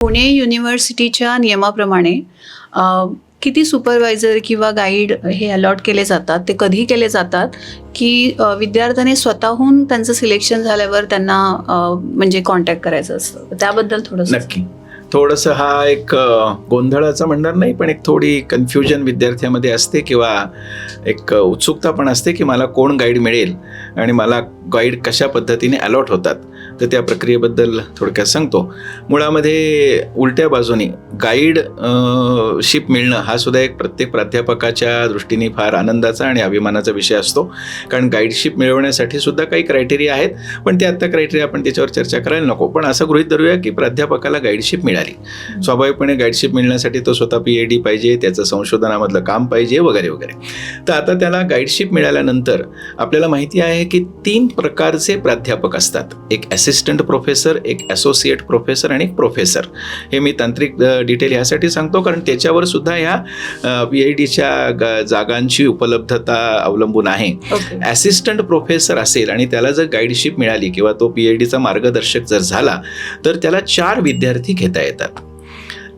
पुणे युनिव्हर्सिटीच्या नियमाप्रमाणे किती सुपरवायझर किंवा गाईड हे अलॉट केले जातात ते कधी केले जातात की विद्यार्थ्याने स्वतःहून त्यांचं सिलेक्शन झाल्यावर त्यांना म्हणजे कॉन्टॅक्ट करायचं असतं. त्याबद्दल थोडंसं नक्की. थोडंसं हा एक गोंधळाचं म्हणणार नाही पण एक थोडी कन्फ्युजन विद्यार्थ्यामध्ये असते किंवा एक उत्सुकता पण असते की मला कोण गाईड मिळेल आणि मला गाईड कशा पद्धतीने अलॉट होतात. तर त्या प्रक्रियेबद्दल थोडक्यात सांगतो. मुळामध्ये उलट्या बाजूने गाईड शिप मिळणं हा सुद्धा एक प्रत्येक प्राध्यापकाच्या दृष्टीने फार आनंदाचा आणि अभिमानाचा विषय असतो. कारण गाईडशिप मिळवण्यासाठी सुद्धा काही क्रायटेरिया आहेत पण ते आत्ता क्रायटेरिया आपण त्याच्यावर चर्चा करायला नको. पण असं गृहीत धरूया की प्राध्यापकाला गाईडशिप मिळाली. स्वाभाविकपणे गाईडशिप मिळण्यासाठी तो स्वतः पी डी पाहिजे त्याचं संशोधनामधलं काम पाहिजे वगैरे वगैरे. तर आता त्याला गाईडशिप मिळाल्यानंतर आपल्याला माहिती आहे की तीन प्रकारचे प्राध्यापक असतात. एक असिस्टंट प्रोफेसर एक असोसिएट प्रोफेसर आणि एक प्रोफेसर हे मी तांत्रिक डिटेल ह्यासाठी सांगतो. कारण त्याच्यावर सुद्धा ह्या पी एच डीच्या जागांची उपलब्धता अवलंबून आहे. असिस्टंट प्रोफेसर असेल आणि त्याला जर गाईडशिप मिळाली किंवा तो पी एच डीचा मार्गदर्शक जर झाला तर त्याला चार विद्यार्थी घेता येतात.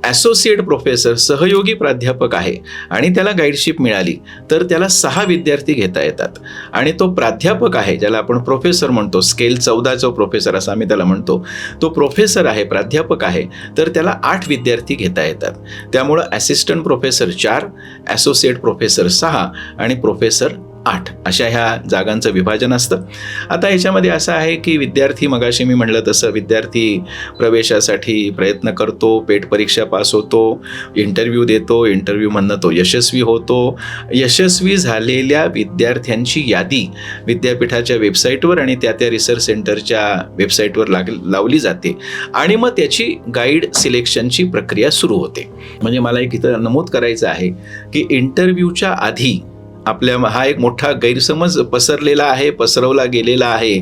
ॲसोसिएट प्रोफेसर सहयोगी प्राध्यापक आहे आणि त्याला गाईडशिप मिळाली तर त्याला सहा विद्यार्थी घेता येतात. आणि तो प्राध्यापक आहे ज्याला आपण प्रोफेसर म्हणतो स्केल चौदाचा प्रोफेसर असं आम्ही त्याला म्हणतो. तो प्रोफेसर आहे प्राध्यापक आहे तर त्याला आठ विद्यार्थी घेता येतात. त्यामुळं ॲसिस्टंट प्रोफेसर चार ॲसोसिएट प्रोफेसर सहा आणि प्रोफेसर आठ. अशा ह्या जागांचं विभाजन असतं. आता याच्यामध्ये असं आहे की विद्यार्थी मगाशी मी म्हणलं तसं विद्यार्थी प्रवेशासाठी प्रयत्न करतो पेट परीक्षा पास होतो इंटरव्ह्यू देतो इंटरव्ह्यूमधनं तो यशस्वी होतो. यशस्वी झालेल्या विद्यार्थ्यांची यादी विद्यापीठाच्या वेबसाईटवर आणि त्या त्या रिसर्च सेंटरच्या वेबसाईटवर लाग लावली जाते. आणि मग त्याची गाईड सिलेक्शनची प्रक्रिया सुरू होते. म्हणजे मला एक इथं नमूद करायचं आहे की इंटरव्ह्यूच्या आधी आपल्या हा एक मोठा गैरसमज पसरलेला आहे पसरवला गेलेला आहे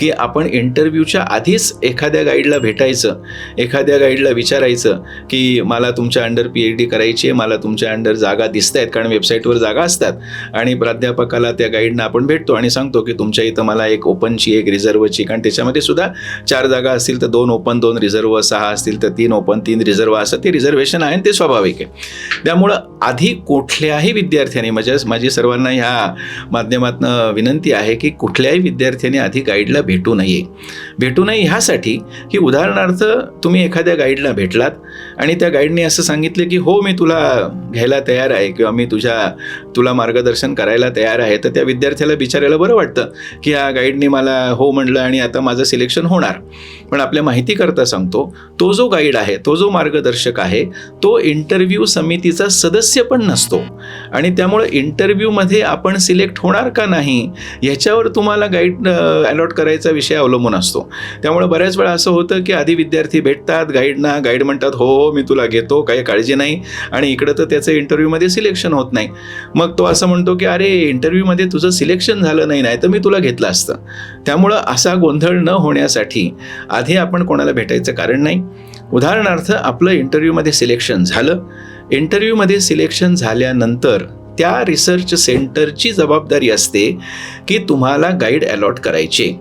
की आपण इंटरव्ह्यूच्या आधीच एखाद्या गाईडला भेटायचं एखाद्या गाईडला विचारायचं की मला तुमच्या अंडर पी एच डी करायची आहे मला तुमच्या अंडर जागा दिसत आहेत कारण वेबसाईटवर जागा असतात आणि प्राध्यापकाला त्या गाईडनं आपण भेटतो आणि सांगतो की तुमच्या इथं मला एक ओपनची एक रिझर्वची कारण त्याच्यामध्ये सुद्धा चार जागा असतील तर दोन ओपन दोन रिझर्व सहा असतील तर तीन ओपन तीन रिझर्व असं ते रिझर्वेशन आहे आणि ते स्वाभाविक आहे. त्यामुळं आधी कुठल्याही विद्यार्थ्याने म्हणजे माझी सर्वांना ह्या माध्यमातून विनंती आहे की कुठल्याही विद्यार्थ्याने आधी गाईडला भेटू नये. भेटू नये ह्यासाठी की उदाहरणार्थ तुम्ही एखाद्या गाईडला भेटलात आणि त्या गाईडने असं सांगितलं की हो मी तुला घ्यायला तयार आहे किंवा मी तुझ्या तुला मार्गदर्शन करायला तयार आहे तर त्या विद्यार्थ्याला विचारायला बरं वाटतं की ह्या गाईडने मला हो म्हणलं आणि आता माझं सिलेक्शन होणार. पण आपल्या माहितीकरता सांगतो तो जो गाईड आहे तो जो मार्गदर्शक आहे तो इंटरव्ह्यू समितीचा सदस्य पण नसतो. आणि त्यामुळे इंटरव्ह्यूमध्ये आपण सिलेक्ट होणार का नाही ह्याच्यावर तुम्हाला गाईड अलॉट करायचा विषय अवलंबून असतो. त्यामुळे बऱ्याच वेळा असं होतं की आधी विद्यार्थी भेटतात गाईडना गाईड म्हणतात हो हो मी तुला घेतो काही काळजी नाही. आणि इकडं तर त्याचं इंटरव्ह्यूमध्ये सिलेक्शन होत नाही. मग तो असं म्हणतो की अरे इंटरव्ह्यूमध्ये तुझं सिलेक्शन झालं नाही नाही तर मी तुला घेतलं असतं. त्यामुळं असा गोंधळ न होण्यासाठी आधी आपण कोणाला भेटायचं कारण नाही. उदाहरणार्थ आपलं इंटरव्ह्यूमध्ये सिलेक्शन झालं. इंटरव्ह्यूमध्ये सिलेक्शन झाल्यानंतर त्या रिसर्च सेंटरची जबाबदारी असते की तुम्हाला गाईड अलॉट करायचे.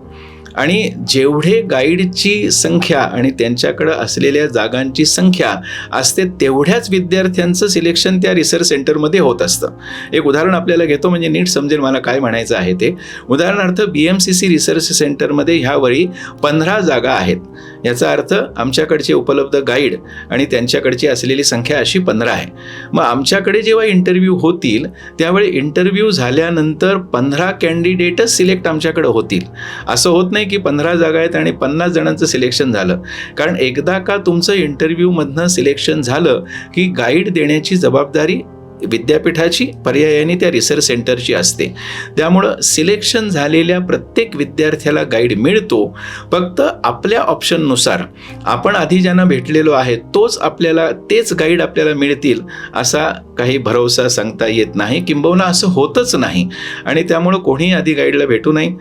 आणि जेवढे गाईडची संख्या आणि त्यांच्याकडं असलेल्या जागांची संख्या असते तेवढ्याच विद्यार्थ्यांचं सिलेक्शन त्या रिसर्च सेंटरमध्ये होत असतं. एक उदाहरण आपल्याला घेतो म्हणजे नीट समजेल मला काय म्हणायचं आहे ते. उदाहरणार्थ B M C C research सेंटरमध्ये ह्यावेळी पंधरा जागा आहेत. याचा अर्थ आमच्याकडचे उपलब्ध गाईड आणि त्यांच्याकडची असलेली संख्या अशी पंधरा आहे. मग आमच्याकडे जेव्हा इंटरव्ह्यू होतील त्यावेळी इंटरव्ह्यू झाल्यानंतर पंधरा कॅन्डिडेटच सिलेक्ट आमच्याकडे होतील. असं होत नाही की पंधरा जागा आहेत आणि पन्नास जणांचं सिलेक्शन झालं. कारण एकदा का तुमचं इंटरव्ह्यूमधनं सिलेक्शन झालं की गाईड देण्याची जबाबदारी विद्यापीठाची पर्यायाने त्या रिसर्च सेंटरची असते. त्यामुळं सिलेक्शन झालेल्या प्रत्येक विद्यार्थ्याला गाईड मिळतो. फक्त आपल्या ऑप्शननुसार आपण आधी ज्यांना भेटलेलो आहे तोच आपल्याला तेच गाईड आपल्याला मिळतील असा काही भरोसा सांगता येत नाही किंबहुना असं होतच नाही. आणि त्यामुळं कोणीही आधी गाईडला भेटू नये.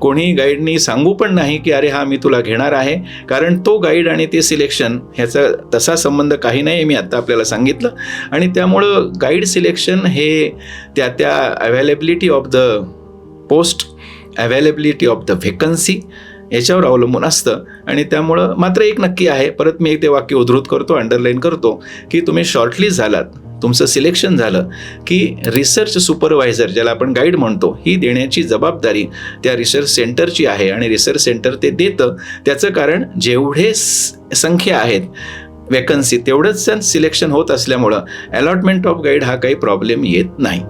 कोणी गाईडनी सांगू पण नाही की अरे हा मी तुला घेणार आहे. कारण तो गाईड आणि ते सिलेक्शन ह्याचा तसा संबंध काही नाही मी आत्ता आपल्याला सांगितलं. आणि त्यामुळं गाईड सिलेक्शन हे त्या त्या availability of the post availability of the vacancy याच्यावर अवलंबून असतं. आणि त्यामुळं मात्र एक नक्की आहे. परत मी एक ते वाक्य उद्धृत करतो अंडरलाईन करतो की तुम्ही शॉर्टलिस्ट झालात. तुमचं सिलेक्शन झालं की रिसर्च सुपरवायझर ज्याला आपण गाईड म्हणतो ही देण्याची जबाबदारी त्या रिसर्च सेंटरची आहे आणि रिसर्च सेंटर ते देतं. त्याचं कारण जेवढे स- संख्या आहेत वेकन्सी तेवढंच सिलेक्शन होत असल्यामुळं अलॉटमेंट ऑफ गाईड हा काही प्रॉब्लेम येत नाही.